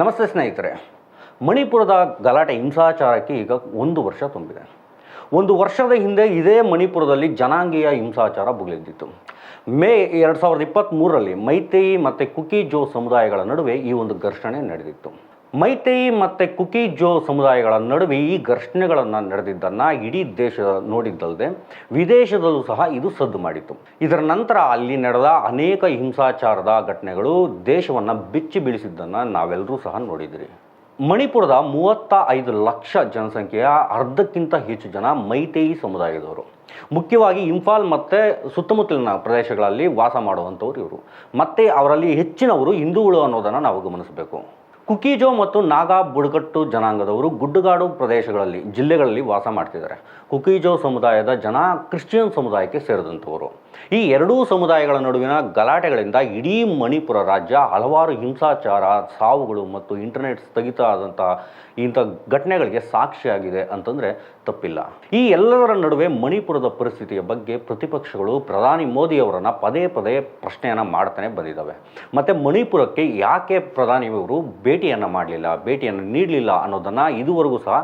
ನಮಸ್ತೆ ಸ್ನೇಹಿತರೆ. ಮಣಿಪುರದ ಗಲಾಟೆ ಹಿಂಸಾಚಾರಕ್ಕೆ ಈಗ ಒಂದು ವರ್ಷ ತುಂಬಿದೆ. ಒಂದು ವರ್ಷದ ಹಿಂದೆ ಇದೇ ಮಣಿಪುರದಲ್ಲಿ ಜನಾಂಗೀಯ ಹಿಂಸಾಚಾರ ಭುಗಿಲೆದ್ದಿತ್ತು ಮೇ ಎರಡು ಸಾವಿರದ ಇಪ್ಪತ್ತ್ಮೂರರಲ್ಲಿ ಮೈತೇಯಿ ಮತ್ತು ಕುಕಿ ಜೋ ಸಮುದಾಯಗಳ ನಡುವೆ ಈ ಒಂದು ಘರ್ಷಣೆ ನಡೆದಿತ್ತು. ಮೈತೇಯಿ ಮತ್ತು ಕುಕಿ ಜೋ ಸಮುದಾಯಗಳ ನಡುವೆ ಈ ಘರ್ಷಣೆಗಳನ್ನು ನಡೆದಿದ್ದನ್ನು ಇಡೀ ದೇಶ ನೋಡಿದ್ದಲ್ಲದೆ ವಿದೇಶದಲ್ಲೂ ಸಹ ಇದು ಸದ್ದು ಮಾಡಿತ್ತು. ಇದರ ನಂತರ ಅಲ್ಲಿ ನಡೆದ ಅನೇಕ ಹಿಂಸಾಚಾರದ ಘಟನೆಗಳು ದೇಶವನ್ನು ಬಿಚ್ಚಿ ಬೀಳಿಸಿದ್ದನ್ನು ನಾವೆಲ್ಲರೂ ಸಹ ನೋಡಿದಿರಿ. ಮಣಿಪುರದ ಮೂವತ್ತ ಐದು ಲಕ್ಷ ಜನಸಂಖ್ಯೆಯ ಅರ್ಧಕ್ಕಿಂತ ಹೆಚ್ಚು ಜನ ಮೈತೇಯಿ ಸಮುದಾಯದವರು. ಮುಖ್ಯವಾಗಿ ಇಂಫಾಲ್ ಮತ್ತು ಸುತ್ತಮುತ್ತಲಿನ ಪ್ರದೇಶಗಳಲ್ಲಿ ವಾಸ ಮಾಡುವಂಥವ್ರು ಇವರು. ಮತ್ತು ಅವರಲ್ಲಿ ಹೆಚ್ಚಿನವರು ಹಿಂದೂಗಳು ಅನ್ನೋದನ್ನು ನಾವು ಗಮನಿಸಬೇಕು. ಕುಕೀಜೋ ಮತ್ತು ನಾಗಾ ಬುಡಕಟ್ಟು ಜನಾಂಗದವರು ಗುಡ್ಡಗಾಡು ಪ್ರದೇಶಗಳಲ್ಲಿ, ಜಿಲ್ಲೆಗಳಲ್ಲಿ ವಾಸ ಮಾಡ್ತಿದ್ದಾರೆ. ಕುಕೀಜೋ ಸಮುದಾಯದ ಜನ ಕ್ರಿಶ್ಚಿಯನ್ ಸಮುದಾಯಕ್ಕೆ ಸೇರಿದಂಥವರು. ಈ ಎರಡೂ ಸಮುದಾಯಗಳ ನಡುವಿನ ಗಲಾಟೆಗಳಿಂದ ಇಡೀ ಮಣಿಪುರ ರಾಜ್ಯ ಹಲವಾರು ಹಿಂಸಾಚಾರ, ಸಾವುಗಳು ಮತ್ತು ಇಂಟರ್ನೆಟ್ ಸ್ಥಗಿತ ಆದಂತಹ ಇಂಥ ಘಟನೆಗಳಿಗೆ ಸಾಕ್ಷಿಯಾಗಿದೆ ಅಂತಂದರೆ ತಪ್ಪಿಲ್ಲ. ಈ ಎಲ್ಲದರ ನಡುವೆ ಮಣಿಪುರದ ಪರಿಸ್ಥಿತಿಯ ಬಗ್ಗೆ ಪ್ರತಿಪಕ್ಷಗಳು ಪ್ರಧಾನಿ ಮೋದಿಯವರನ್ನು ಪದೇ ಪದೇ ಪ್ರಶ್ನೆಯನ್ನು ಮಾಡ್ತಾನೆ ಬಂದಿದ್ದಾವೆ ಮತ್ತು ಮಣಿಪುರಕ್ಕೆ ಯಾಕೆ ಪ್ರಧಾನಿಯವರು ಭೇಟಿಯನ್ನು ಮಾಡಲಿಲ್ಲ, ಭೇಟಿಯನ್ನು ನೀಡಲಿಲ್ಲ ಅನ್ನೋದನ್ನು ಇದುವರೆಗೂ ಸಹ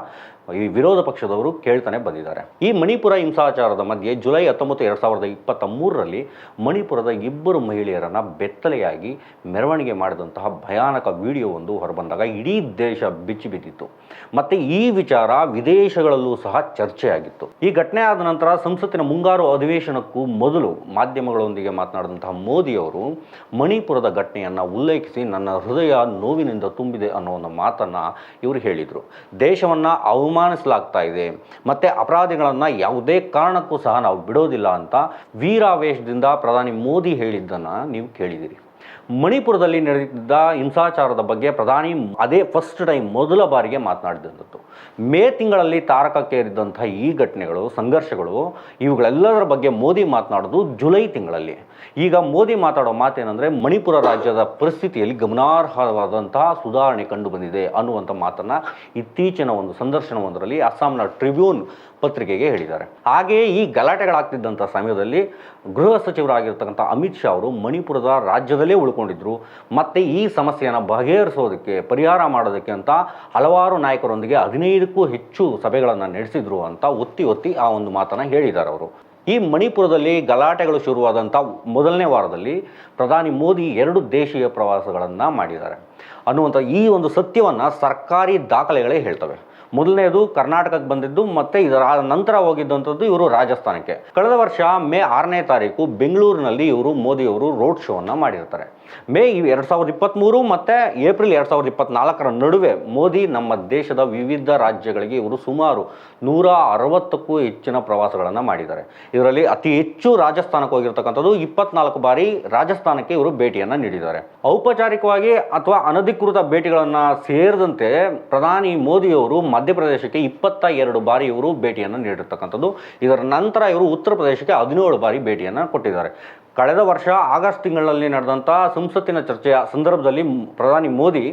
ಈ ವಿರೋಧ ಪಕ್ಷದವರು ಕೇಳ್ತಾನೆ ಬಂದಿದ್ದಾರೆ. ಈ ಮಣಿಪುರ ಹಿಂಸಾಚಾರದ ಮಧ್ಯೆ ಜುಲೈ ಹತ್ತೊಂಬತ್ತು, ಎರಡು ಸಾವಿರದ ಇಪ್ಪತ್ತ ಮೂರರಲ್ಲಿ ಮಣಿಪುರದ ಇಬ್ಬರು ಮಹಿಳೆಯರನ್ನು ಬೆತ್ತಲೆಯಾಗಿ ಮೆರವಣಿಗೆ ಮಾಡಿದಂತಹ ಭಯಾನಕ ವಿಡಿಯೋ ಒಂದು ಹೊರಬಂದಾಗ ಇಡೀ ದೇಶ ಬಿಚ್ಚಿ ಬಿದ್ದಿತ್ತು. ಮತ್ತು ಈ ವಿಚಾರ ವಿದೇಶಗಳಲ್ಲೂ ಸಹ ಚರ್ಚೆಯಾಗಿತ್ತು. ಈ ಘಟನೆ ಆದ ನಂತರ ಸಂಸತ್ತಿನ ಮುಂಗಾರು ಅಧಿವೇಶನಕ್ಕೂ ಮೊದಲು ಮಾಧ್ಯಮಗಳೊಂದಿಗೆ ಮಾತನಾಡಿದಂತಹ ಮೋದಿಯವರು, ಮಣಿಪುರದ ಘಟನೆಯನ್ನು ಉಲ್ಲೇಖಿಸಿ ನನ್ನ ಹೃದಯ ನೋವಿನಿಂದ ತುಂಬಿದೆ ಅನ್ನೋ ಒಂದು ಮಾತನ್ನು ಇವರು ಹೇಳಿದರು. ದೇಶವನ್ನು ಅವಮಾನಿಸಲಾಗ್ತಾ ಇದೆ. ಮತ್ತು ಅಪರಾಧಿಗಳನ್ನು ಯಾವುದೇ ಕಾರಣಕ್ಕೂ ಸಹ ನಾವು ಬಿಡೋದಿಲ್ಲ ಅಂತ ವೀರಾವೇಶದಿಂದ ಪ್ರಧಾನಿ ಮೋದಿ ಹೇಳಿದ್ದನ್ನು ನೀವು ಕೇಳಿದಿರಿ ಮಣಿಪುರದಲ್ಲಿ ನಡೆದಿದ್ದ ಹಿಂಸಾಚಾರದ ಬಗ್ಗೆ ಪ್ರಧಾನಿ ಅದೇ ಫಸ್ಟ್ ಟೈಮ್ ಮೊದಲ ಬಾರಿಗೆ ಮಾತನಾಡಿದಂಥದ್ದು. ಮೇ ತಿಂಗಳಲ್ಲಿ ತಾರಕಕ್ಕೇರಿದ್ದಂಥ ಈ ಘಟನೆಗಳು, ಸಂಘರ್ಷಗಳು, ಇವುಗಳೆಲ್ಲದರ ಬಗ್ಗೆ ಮೋದಿ ಮಾತನಾಡೋದು ಜುಲೈ ತಿಂಗಳಲ್ಲಿ. ಈಗ ಮೋದಿ ಮಾತಾಡೋ ಮಾತೇನೆಂದರೆ ಮಣಿಪುರ ರಾಜ್ಯದ ಪರಿಸ್ಥಿತಿಯಲ್ಲಿ ಗಮನಾರ್ಹವಾದಂತಹ ಸುಧಾರಣೆ ಕಂಡು ಬಂದಿದೆ ಅನ್ನುವಂಥ ಮಾತನ್ನು ಇತ್ತೀಚಿನ ಒಂದು ಸಂದರ್ಶನವೊಂದರಲ್ಲಿ ಅಸ್ಸಾಂನ ಟ್ರಿಬ್ಯೂನ್ ಪತ್ರಿಕೆಗೆ ಹೇಳಿದ್ದಾರೆ. ಹಾಗೆಯೇ ಈ ಗಲಾಟೆಗಳಾಗ್ತಿದ್ದಂಥ ಸಮಯದಲ್ಲಿ ಗೃಹ ಸಚಿವರಾಗಿರ್ತಕ್ಕಂಥ ಅಮಿತ್ ಶಾ ಅವರು ಮಣಿಪುರದ ರಾಜ್ಯದಲ್ಲೇ ಉಳ್ಕೊಂಡಿದ್ದರು ಮತ್ತು ಈ ಸಮಸ್ಯೆಯನ್ನು ಬಗೆಹರಿಸೋದಕ್ಕೆ, ಪರಿಹಾರ ಮಾಡೋದಕ್ಕೆ ಅಂತ ಹಲವಾರು ನಾಯಕರೊಂದಿಗೆ ಹದಿನೈದಕ್ಕೂ ಹೆಚ್ಚು ಸಭೆಗಳನ್ನು ನಡೆಸಿದ್ರು ಅಂತ ಒತ್ತಿ ಒತ್ತಿ ಆ ಒಂದು ಮಾತನ್ನು ಹೇಳಿದ್ದಾರೆ ಅವರು. ಈ ಮಣಿಪುರದಲ್ಲಿ ಗಲಾಟೆಗಳು ಶುರುವಾದಂಥ ಮೊದಲನೇ ವಾರದಲ್ಲಿ ಪ್ರಧಾನಿ ಮೋದಿ ಎರಡು ದೇಶೀಯ ಪ್ರವಾಸಗಳನ್ನು ಮಾಡಿದ್ದಾರೆ. ಅನ್ನುವಂಥ ಈ ಒಂದು ಸತ್ಯವನ್ನು ಸರ್ಕಾರಿ ದಾಖಲೆಗಳೇ ಹೇಳ್ತವೆ. ಮೊದಲನೇದು ಕರ್ನಾಟಕಕ್ಕೆ ಬಂದಿದ್ದು ಮತ್ತೆ ಇದರ ನಂತರ ಹೋಗಿದ್ದಂಥದ್ದು ಇವರು ರಾಜಸ್ಥಾನಕ್ಕೆ. ಕಳೆದ ವರ್ಷ ಮೇ ಆರನೇ ತಾರೀಕು ಬೆಂಗಳೂರಿನಲ್ಲಿ ಇವರು ಮೋದಿಯವರು ರೋಡ್ ಶೋವನ್ನು ಮಾಡಿರ್ತಾರೆ. ಮೇ ಎರಡು ಸಾವಿರದ ಇಪ್ಪತ್ತ್ಮೂರು ಮತ್ತು ಏಪ್ರಿಲ್ ಎರಡು ಸಾವಿರದ ಇಪ್ಪತ್ತ್ನಾಲ್ಕರ ನಡುವೆ ಮೋದಿ ನಮ್ಮ ದೇಶದ ವಿವಿಧ ರಾಜ್ಯಗಳಿಗೆ ಇವರು ಸುಮಾರು ನೂರ ಅರವತ್ತಕ್ಕೂ ಹೆಚ್ಚಿನ ಪ್ರವಾಸಗಳನ್ನು ಮಾಡಿದ್ದಾರೆ. ಇದರಲ್ಲಿ ಅತಿ ಹೆಚ್ಚು ರಾಜಸ್ಥಾನಕ್ಕೆ ಹೋಗಿರ್ತಕ್ಕಂಥದ್ದು ಇಪ್ಪತ್ನಾಲ್ಕು ಬಾರಿ ರಾಜಸ್ಥಾನಕ್ಕೆ ಇವರು ಭೇಟಿಯನ್ನು ನೀಡಿದ್ದಾರೆ. ಔಪಚಾರಿಕವಾಗಿ ಅಥವಾ ಅನಧಿಕೃತ ಭೇಟಿಗಳನ್ನು ಸೇರಿದಂತೆ ಪ್ರಧಾನಿ ಮೋದಿಯವರು ಮಧ್ಯಪ್ರದೇಶಕ್ಕೆ ಇಪ್ಪತ್ತ ಎರಡು ಬಾರಿ ಇವರು ಭೇಟಿಯನ್ನು ನೀಡಿರ್ತಕ್ಕಂಥದ್ದು. ಇದರ ನಂತರ ಇವರು ಉತ್ತರ ಪ್ರದೇಶಕ್ಕೆ ಹದಿನೇಳು ಬಾರಿ ಭೇಟಿಯನ್ನು ಕೊಟ್ಟಿದ್ದಾರೆ. ಕಳೆದ ವರ್ಷ ಆಗಸ್ಟ್ ತಿಂಗಳಲ್ಲಿ ನಡೆದಂಥ ಸಂಸತ್ತಿನ ಚರ್ಚೆಯ ಸಂದರ್ಭದಲ್ಲಿ ಪ್ರಧಾನಿ ಮೋದಿ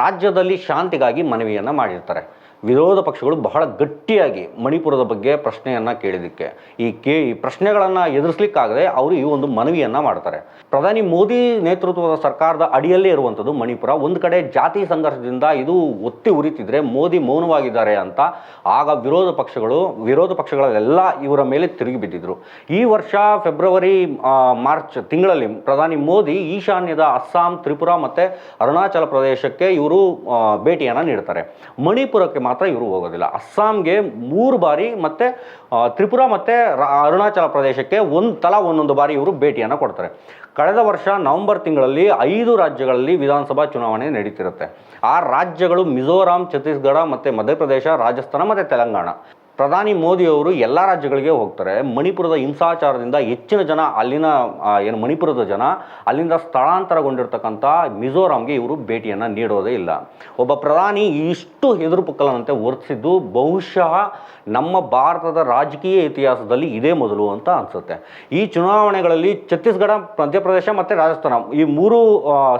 ರಾಜ್ಯದಲ್ಲಿ ಶಾಂತಿಗಾಗಿ ಮನವಿಯನ್ನು ಮಾಡಿರ್ತಾರೆ. ವಿರೋಧ ಪಕ್ಷಗಳು ಬಹಳ ಗಟ್ಟಿಯಾಗಿ ಮಣಿಪುರದ ಬಗ್ಗೆ ಪ್ರಶ್ನೆಯನ್ನು ಕೇಳಿದ್ದಕ್ಕೆ. ಈ ಕೇ, ಈ ಪ್ರಶ್ನೆಗಳನ್ನು ಎದುರಿಸ್ಲಿಕ್ಕಾಗದೆ ಅವರು ಈ ಒಂದು ಮನವಿಯನ್ನು ಮಾಡ್ತಾರೆ. ಪ್ರಧಾನಿ ಮೋದಿ ನೇತೃತ್ವದ ಸರ್ಕಾರದ ಅಡಿಯಲ್ಲೇ ಇರುವಂಥದ್ದು ಮಣಿಪುರ. ಒಂದು ಕಡೆ ಜಾತಿ ಸಂಘರ್ಷದಿಂದ ಇದು ಒತ್ತಿ ಉರಿತಿದ್ರೆ ಮೋದಿ ಮೌನವಾಗಿದ್ದಾರೆ ಅಂತ ಆಗ ವಿರೋಧ ಪಕ್ಷಗಳು, ವಿರೋಧ ಪಕ್ಷಗಳೆಲ್ಲ ಇವರ ಮೇಲೆ ತಿರುಗಿ ಬಿದ್ದಿದ್ರು. ಈ ವರ್ಷ ಫೆಬ್ರವರಿ ಮಾರ್ಚ್ ತಿಂಗಳಲ್ಲಿ ಪ್ರಧಾನಿ ಮೋದಿ ಈಶಾನ್ಯದ ಅಸ್ಸಾಂ, ತ್ರಿಪುರ ಮತ್ತು ಅರುಣಾಚಲ ಪ್ರದೇಶಕ್ಕೆ ಇವರು ಭೇಟಿಯನ್ನು ನೀಡ್ತಾರೆ. ಮಣಿಪುರಕ್ಕೆ ಮಾತ್ರ ಇವರು ಹೋಗೋದಿಲ್ಲ. ಅಸ್ಸಾಂಗೆ ಮೂರು ಬಾರಿ ಮತ್ತು ತ್ರಿಪುರ ಮತ್ತು ಅರುಣಾಚಲ ಪ್ರದೇಶಕ್ಕೆ ಒಂದು ತಲಾ ಒಂದೊಂದು ಬಾರಿ ಇವರು ಭೇಟಿಯನ್ನು ಕೊಡ್ತಾರೆ. ಕಳೆದ ವರ್ಷ ನವೆಂಬರ್ ತಿಂಗಳಲ್ಲಿ ಐದು ರಾಜ್ಯಗಳಲ್ಲಿ ವಿಧಾನಸಭಾ ಚುನಾವಣೆ ನಡೀತಿರುತ್ತೆ. ಆ ರಾಜ್ಯಗಳು ಮಿಜೋರಾಂ, ಛತ್ತೀಸ್ಗಢ ಮತ್ತು ಮಧ್ಯಪ್ರದೇಶ, ರಾಜಸ್ಥಾನ ಮತ್ತು ತೆಲಂಗಾಣ. ಪ್ರಧಾನಿ ಮೋದಿಯವರು ಎಲ್ಲ ರಾಜ್ಯಗಳಿಗೆ ಹೋಗ್ತಾರೆ. ಮಣಿಪುರದ ಹಿಂಸಾಚಾರದಿಂದ ಹೆಚ್ಚಿನ ಜನ ಅಲ್ಲಿನ ಏನು ಮಣಿಪುರದ ಜನ ಅಲ್ಲಿಂದ ಸ್ಥಳಾಂತರಗೊಂಡಿರ್ತಕ್ಕಂಥ ಮಿಜೋರಾಂಗೆ ಇವರು ಭೇಟಿಯನ್ನು ನೀಡೋದೇ ಇಲ್ಲ. ಒಬ್ಬ ಪ್ರಧಾನಿ ಇಷ್ಟು ಹೆದರು ಪುಕ್ಕಲನಂತೆ ವರ್ತಿಸಿದ್ದು ಬಹುಶಃ ನಮ್ಮ ಭಾರತದ ರಾಜಕೀಯ ಇತಿಹಾಸದಲ್ಲಿ ಇದೇ ಮೊದಲು ಅಂತ ಅನಿಸುತ್ತೆ. ಈ ಚುನಾವಣೆಗಳಲ್ಲಿ ಛತ್ತೀಸ್ಗಢ, ಮಧ್ಯಪ್ರದೇಶ ಮತ್ತು ರಾಜಸ್ಥಾನ ಈ ಮೂರು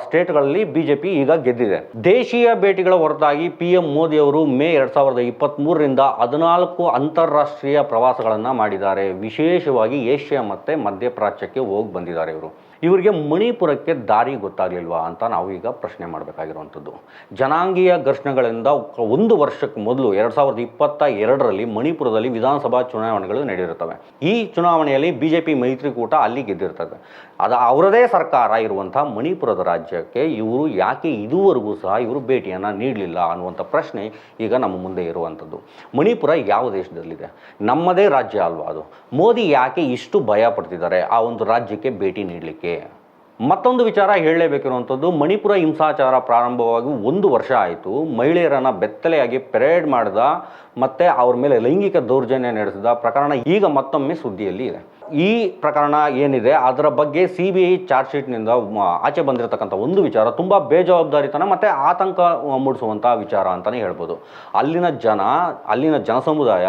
ಸ್ಟೇಟ್ಗಳಲ್ಲಿ ಬಿ ಜೆ ಪಿ ಈಗ ಗೆದ್ದಿದೆ. ದೇಶೀಯ ಭೇಟಿಗಳ ಹೊರತಾಗಿ ಪಿ ಎಂ ಮೋದಿಯವರು ಮೇ ಎರಡು ಸಾವಿರದ ಇಪ್ಪತ್ತ್ಮೂರರಿಂದ ಹದಿನಾಲ್ಕು ಅಂತಾರಾಷ್ಟ್ರೀಯ ಪ್ರವಾಸಗಳನ್ನು ಮಾಡಿದ್ದಾರೆ. ವಿಶೇಷವಾಗಿ ಏಷ್ಯಾ ಮತ್ತು ಮಧ್ಯಪ್ರಾಚ್ಯಕ್ಕೆ ಹೋಗಿ ಬಂದಿದ್ದಾರೆ ಇವರು. ಇವರಿಗೆ ಮಣಿಪುರಕ್ಕೆ ದಾರಿ ಗೊತ್ತಾಗಲಿಲ್ವಾ ಅಂತ ನಾವು ಈಗ ಪ್ರಶ್ನೆ ಮಾಡಬೇಕಾಗಿರುವಂಥದ್ದು. ಜನಾಂಗೀಯ ಘರ್ಷಣೆಗಳಿಂದ ಒಂದು ವರ್ಷಕ್ಕೆ ಮೊದಲು ಎರಡು ಸಾವಿರದ ಇಪ್ಪತ್ತ ಎರಡರಲ್ಲಿ ಮಣಿಪುರದಲ್ಲಿ ವಿಧಾನಸಭಾ ಚುನಾವಣೆಗಳು ನಡೆಯಿರುತ್ತವೆ ಈ ಚುನಾವಣೆಯಲ್ಲಿ ಬಿ ಜೆ ಪಿ ಮೈತ್ರಿಕೂಟ ಅಲ್ಲಿ ಗೆದ್ದಿರ್ತದೆ. ಅದು ಅವರದೇ ಸರ್ಕಾರ ಇರುವಂಥ ಮಣಿಪುರದ ರಾಜ್ಯಕ್ಕೆ ಇವರು ಯಾಕೆ ಇದುವರೆಗೂ ಸಹ ಇವರು ಭೇಟಿಯನ್ನು ನೀಡಲಿಲ್ಲ ಅನ್ನುವಂಥ ಪ್ರಶ್ನೆ ಈಗ ನಮ್ಮ ಮುಂದೆ ಇರುವಂಥದ್ದು. ಮಣಿಪುರ ಯಾವ ದೇಶದಲ್ಲಿದೆ? ನಮ್ಮದೇ ರಾಜ್ಯ ಅಲ್ವಾ ಅದು? ಮೋದಿ ಯಾಕೆ ಇಷ್ಟು ಭಯ ಪಡ್ತಿದ್ದಾರೆ ಆ ಒಂದು ರಾಜ್ಯಕ್ಕೆ ಭೇಟಿ ನೀಡಲಿಕ್ಕೆ? ಮತ್ತೊಂದು ವಿಚಾರ ಹೇಳಲೇಬೇಕಿರುವಂಥದ್ದು, ಮಣಿಪುರ ಹಿಂಸಾಚಾರ ಪ್ರಾರಂಭವಾಗಿ ಒಂದು ವರ್ಷ ಆಯಿತು. ಮಹಿಳೆಯರನ್ನು ಬೆತ್ತಲೆಯಾಗಿ ಪೆರೇಡ್ ಮಾಡಿದ, ಮತ್ತು ಅವ್ರ ಮೇಲೆ ಲೈಂಗಿಕ ದೌರ್ಜನ್ಯ ನಡೆಸಿದ ಪ್ರಕರಣ ಈಗ ಮತ್ತೊಮ್ಮೆ ಸುದ್ದಿಯಲ್ಲಿ ಇದೆ. ಈ ಪ್ರಕರಣ ಏನಿದೆ, ಅದರ ಬಗ್ಗೆ ಸಿ ಬಿ ಐ ಚಾರ್ಜ್ ಶೀಟ್ನಿಂದ ಆಚೆ ಬಂದಿರತಕ್ಕಂಥ ಒಂದು ವಿಚಾರ ತುಂಬ ಬೇಜವಾಬ್ದಾರಿತನ ಮತ್ತು ಆತಂಕ ಮೂಡಿಸುವಂಥ ವಿಚಾರ ಅಂತಲೇ ಹೇಳ್ಬೋದು. ಅಲ್ಲಿನ ಜನ, ಅಲ್ಲಿನ ಜನಸಮುದಾಯ,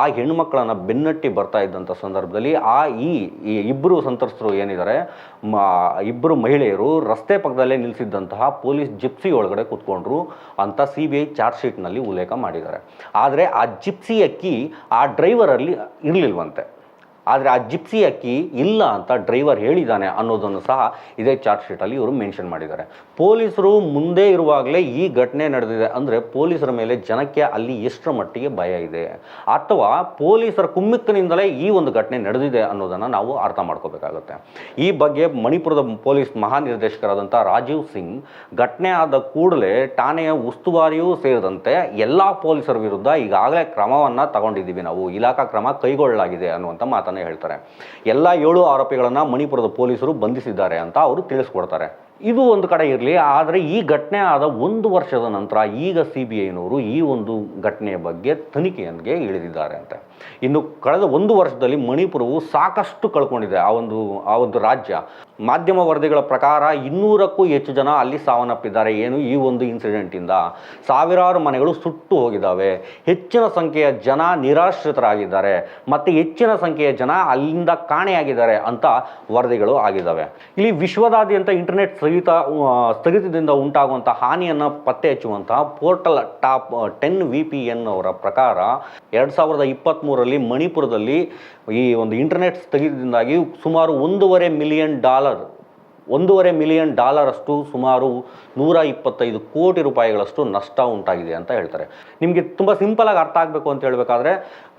ಆ ಹೆಣ್ಣುಮಕ್ಕಳನ್ನು ಬೆನ್ನಟ್ಟಿ ಬರ್ತಾ ಇದ್ದಂಥ ಸಂದರ್ಭದಲ್ಲಿ ಆ ಈ ಇಬ್ಬರು ಸಂತ್ರಸ್ತರು ಏನಿದ್ದಾರೆ ಇಬ್ಬರು ಮಹಿಳೆಯರು ರಸ್ತೆ ಪಕ್ಕದಲ್ಲೇ ನಿಲ್ಲಿಸಿದ್ದಂತಹ ಪೊಲೀಸ್ ಜಿಪ್ಸಿ ಒಳಗಡೆ ಕೂತ್ಕೊಂಡ್ರು ಅಂತ ಸಿ ಬಿ ಐ ಚಾರ್ಜ್ ಶೀಟ್ನಲ್ಲಿ ಉಲ್ಲೇಖ ಮಾಡಿದ್ದಾರೆ. ಆದರೆ ಆ ಜಿಪ್ಸಿ ಅಕ್ಕಿ ಆ ಡ್ರೈವರಲ್ಲಿ ಇರಲಿಲ್ವಂತೆ. ಆದರೆ ಆ ಜಿಪ್ಸಿ ಅಕ್ಕಿ ಇಲ್ಲ ಅಂತ ಡ್ರೈವರ್ ಹೇಳಿದ್ದಾನೆ ಅನ್ನೋದನ್ನು ಸಹ ಇದೇ ಚಾರ್ಜ್ ಶೀಟಲ್ಲಿ ಇವರು ಮೆನ್ಷನ್ ಮಾಡಿದ್ದಾರೆ. ಪೊಲೀಸರು ಮುಂದೆ ಇರುವಾಗಲೇ ಈ ಘಟನೆ ನಡೆದಿದೆ ಅಂದರೆ ಪೊಲೀಸರ ಮೇಲೆ ಜನಕ್ಕೆ ಅಲ್ಲಿ ಎಷ್ಟರ ಮಟ್ಟಿಗೆ ಭಯ ಇದೆ ಅಥವಾ ಪೊಲೀಸರ ಕುಮ್ಮಿಕ್ಕನಿಂದಲೇ ಈ ಒಂದು ಘಟನೆ ನಡೆದಿದೆ ಅನ್ನೋದನ್ನು ನಾವು ಅರ್ಥ ಮಾಡ್ಕೋಬೇಕಾಗುತ್ತೆ. ಈ ಬಗ್ಗೆ ಮಣಿಪುರದ ಪೊಲೀಸ್ ಮಹಾನಿರ್ದೇಶಕರಾದಂಥ ರಾಜೀವ್ ಸಿಂಗ್ ಘಟನೆ ಆದ ಕೂಡಲೇ ಠಾಣೆಯ ಉಸ್ತುವಾರಿಯೂ ಸೇರಿದಂತೆ ಎಲ್ಲ ಪೊಲೀಸರ ವಿರುದ್ಧ ಈಗಾಗಲೇ ಕ್ರಮವನ್ನು ತಗೊಂಡಿದ್ದೀವಿ ನಾವು. ಇಲಾಖಾ ಕ್ರಮ ಕೈಗೊಳ್ಳಲಾಗಿದೆ ಅನ್ನುವಂಥ ಮಾತನ್ನು ಹೇಳ್ತಾರೆ. ಎಲ್ಲ ಏಳು ಆರೋಪಿಗಳನ್ನು ಮಣಿಪುರದ ಪೊಲೀಸರು ಬಂಧಿಸಿದ್ದಾರೆ ಅಂತ ಅವರು ತಿಳಿಸ್ಕೊಡ್ತಾರೆ. ಇದು ಒಂದು ಕಡೆ ಇರಲಿ, ಆದರೆ ಈ ಘಟನೆ ಆದ ಒಂದು ವರ್ಷದ ನಂತರ ಈಗ ಸಿ ಬಿ ಐನವರು ಈ ಒಂದು ಘಟನೆಯ ಬಗ್ಗೆ ತನಿಖೆಯನ್ಗೆ ಇಳಿದಿದ್ದಾರೆ ಅಂತೆ. ಇನ್ನು ಕಳೆದ ಒಂದು ವರ್ಷದಲ್ಲಿ ಮಣಿಪುರವು ಸಾಕಷ್ಟು ಕಳ್ಕೊಂಡಿದೆ. ಆ ಒಂದು ಆ ಒಂದು ರಾಜ್ಯ ಮಾಧ್ಯಮ ವರದಿಗಳ ಪ್ರಕಾರ ಇನ್ನೂರಕ್ಕೂ ಹೆಚ್ಚು ಜನ ಅಲ್ಲಿ ಸಾವನ್ನಪ್ಪಿದ್ದಾರೆ. ಏನು ಈ ಒಂದು ಇನ್ಸಿಡೆಂಟಿಂದ ಸಾವಿರಾರು ಮನೆಗಳು ಸುಟ್ಟು ಹೋಗಿದ್ದಾವೆ. ಹೆಚ್ಚಿನ ಸಂಖ್ಯೆಯ ಜನ ನಿರಾಶ್ರಿತರಾಗಿದ್ದಾರೆ. ಮತ್ತು ಹೆಚ್ಚಿನ ಸಂಖ್ಯೆಯ ಜನ ಅಲ್ಲಿಂದ ಕಾಣೆಯಾಗಿದ್ದಾರೆ ಅಂತ ವರದಿಗಳು ಆಗಿದ್ದಾವೆ. ಇಲ್ಲಿ ವಿಶ್ವದಾದ್ಯಂತ ಇಂಟರ್ನೆಟ್ ಸ್ಥಗಿತ ಸ್ಥಗಿತದಿಂದ ಉಂಟಾಗುವಂಥ ಹಾನಿಯನ್ನು ಪತ್ತೆ ಹಚ್ಚುವಂತಹ portal top ten V P N ಅವರ ಪ್ರಕಾರ ಎರಡು ಸಾವಿರದ ಇಪ್ಪತ್ತ್ಮೂರರಲ್ಲಿ ಮಣಿಪುರದಲ್ಲಿ ಈ ಒಂದು ಇಂಟರ್ನೆಟ್ ಸ್ಥಗಿತದಿಂದಾಗಿ ಸುಮಾರು ಒಂದೂವರೆ ಮಿಲಿಯನ್ ಡಾಲರ್ ಒಂದೂವರೆ ಮಿಲಿಯನ್ ಡಾಲರ್ ಅಷ್ಟು ಸುಮಾರು ನೂರ ಇಪ್ಪತ್ತೈದು ಕೋಟಿ ರೂಪಾಯಿಗಳಷ್ಟು ನಷ್ಟ ಉಂಟಾಗಿದೆ ಅಂತ ಹೇಳ್ತಾರೆ. ನಿಮಗೆ ತುಂಬ ಸಿಂಪಲಾಗಿ ಅರ್ಥ ಆಗಬೇಕು ಅಂತ ಹೇಳಬೇಕಾದ್ರೆ,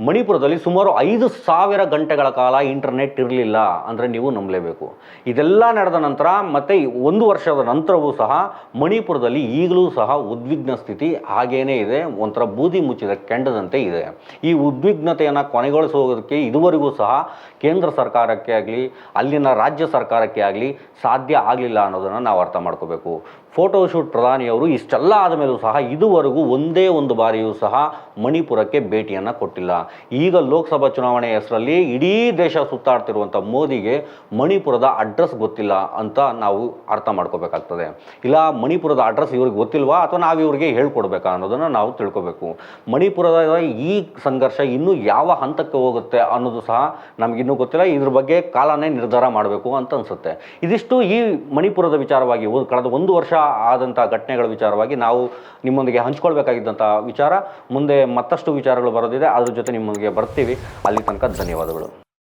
ಮಣಿಪುರದಲ್ಲಿ ಸುಮಾರು ಐದು ಸಾವಿರ ಗಂಟೆಗಳ ಕಾಲ ಇಂಟರ್ನೆಟ್ ಇರಲಿಲ್ಲ ಅಂದರೆ ನೀವು ನಂಬಲೇಬೇಕು. ಇದೆಲ್ಲ ನಡೆದ ನಂತರ ಮತ್ತು ಒಂದು ವರ್ಷದ ನಂತರವೂ ಸಹ ಮಣಿಪುರದಲ್ಲಿ ಈಗಲೂ ಸಹ ಉದ್ವಿಗ್ನ ಸ್ಥಿತಿ ಹಾಗೇನೇ ಇದೆ. ಒಂಥರ ಬೂದಿ ಮುಚ್ಚಿದ ಕೆಂಡದಂತೆ ಇದೆ. ಈ ಉದ್ವಿಗ್ನತೆಯನ್ನು ಕೊನೆಗೊಳಿಸೋದಕ್ಕೆ ಇದುವರೆಗೂ ಸಹ ಕೇಂದ್ರ ಸರ್ಕಾರಕ್ಕೆ ಆಗಲಿ, ಅಲ್ಲಿನ ರಾಜ್ಯ ಸರ್ಕಾರಕ್ಕೆ ಆಗಲಿ ಸಾಧ್ಯ ಆಗಲಿಲ್ಲ ಅನ್ನೋದನ್ನು ನಾವು ಅರ್ಥ ಮಾಡ್ಕೋಬೇಕು. ಫೋಟೋಶೂಟ್ ಪ್ರಧಾನಿಯವರು ಇಷ್ಟೆಲ್ಲ ಆದಮೇಲೂ ಸಹ ಇದುವರೆಗೂ ಒಂದೇ ಒಂದು ಬಾರಿಯೂ ಸಹ ಮಣಿಪುರಕ್ಕೆ ಭೇಟಿಯನ್ನು ಕೊಟ್ಟಿಲ್ಲ. ಈಗ ಲೋಕಸಭಾ ಚುನಾವಣೆ ಹೆಸರಲ್ಲಿ ಇಡೀ ದೇಶ ಸುತ್ತಾಡ್ತಿರುವಂಥ ಮೋದಿಗೆ ಮಣಿಪುರದ ಅಡ್ರೆಸ್ ಗೊತ್ತಿಲ್ಲ ಅಂತ ನಾವು ಅರ್ಥ ಮಾಡ್ಕೋಬೇಕಾಗ್ತದೆ. ಇಲ್ಲ, ಮಣಿಪುರದ ಅಡ್ರೆಸ್ ಇವ್ರಿಗೆ ಗೊತ್ತಿಲ್ವಾ ಅಥವಾ ನಾವು ಇವರಿಗೆ ಹೇಳ್ಕೊಡ್ಬೇಕಾ ಅನ್ನೋದನ್ನು ನಾವು ತಿಳ್ಕೊಬೇಕು. ಮಣಿಪುರದ ಈ ಸಂಘರ್ಷ ಇನ್ನೂ ಯಾವ ಹಂತಕ್ಕೆ ಹೋಗುತ್ತೆ ಅನ್ನೋದು ಸಹ ನಮಗಿನ್ನೂ ಗೊತ್ತಿಲ್ಲ. ಇದ್ರ ಬಗ್ಗೆ ಕಾಲನೇ ನಿರ್ಧಾರ ಮಾಡಬೇಕು ಅಂತ ಅನಿಸುತ್ತೆ. ಇದಿಷ್ಟು ಈ ಮಣಿಪುರದ ವಿಚಾರವಾಗಿ ಕಳೆದ ಒಂದು ವರ್ಷ ಆದಂಥ ಘಟನೆಗಳ ವಿಚಾರವಾಗಿ ನಾವು ನಿಮ್ಮೊಂದಿಗೆ ಹಂಚ್ಕೊಳ್ಬೇಕಾಗಿದ್ದಂಥ ವಿಚಾರ. ಮುಂದೆ ಮತ್ತಷ್ಟು ವಿಚಾರಗಳು ಬರೋದಿದೆ. ಅದ್ರ ಜೊತೆ ನಿಮ್ಮೊಂದಿಗೆ ಬರ್ತೀವಿ. ಅಲ್ಲಿ ತನಕ ಧನ್ಯವಾದಗಳು.